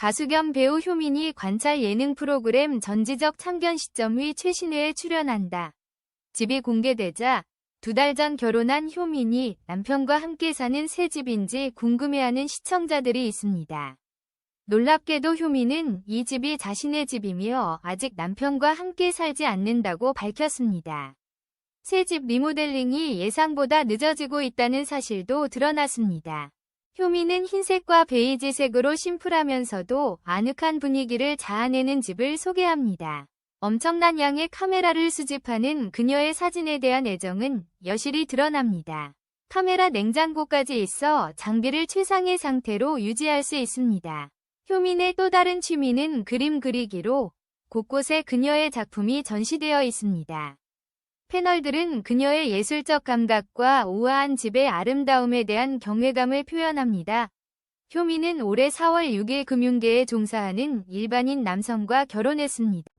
가수 겸 배우 효민이 관찰 예능 프로그램 전지적 참견 시점 위 최신회에 출연한다. 집이 공개되자 두 달 전 결혼한 효민이 남편과 함께 사는 새 집인지 궁금해하는 시청자들이 있습니다. 놀랍게도 효민은 이 집이 자신의 집이며 아직 남편과 함께 살지 않는다고 밝혔습니다. 새 집 리모델링이 예상보다 늦어지고 있다는 사실도 드러났습니다. 효민은 흰색과 베이지색으로 심플하면서도 아늑한 분위기를 자아내는 집을 소개합니다. 엄청난 양의 카메라를 수집하는 그녀의 사진에 대한 애정은 여실히 드러납니다. 카메라 냉장고까지 있어 장비를 최상의 상태로 유지할 수 있습니다. 효민의 또 다른 취미는 그림 그리기로 곳곳에 그녀의 작품이 전시되어 있습니다. 패널들은 그녀의 예술적 감각과 우아한 집의 아름다움에 대한 경외감을 표현합니다. 효민은 올해 4월 6일 금융계에 종사하는 일반인 남성과 결혼했습니다.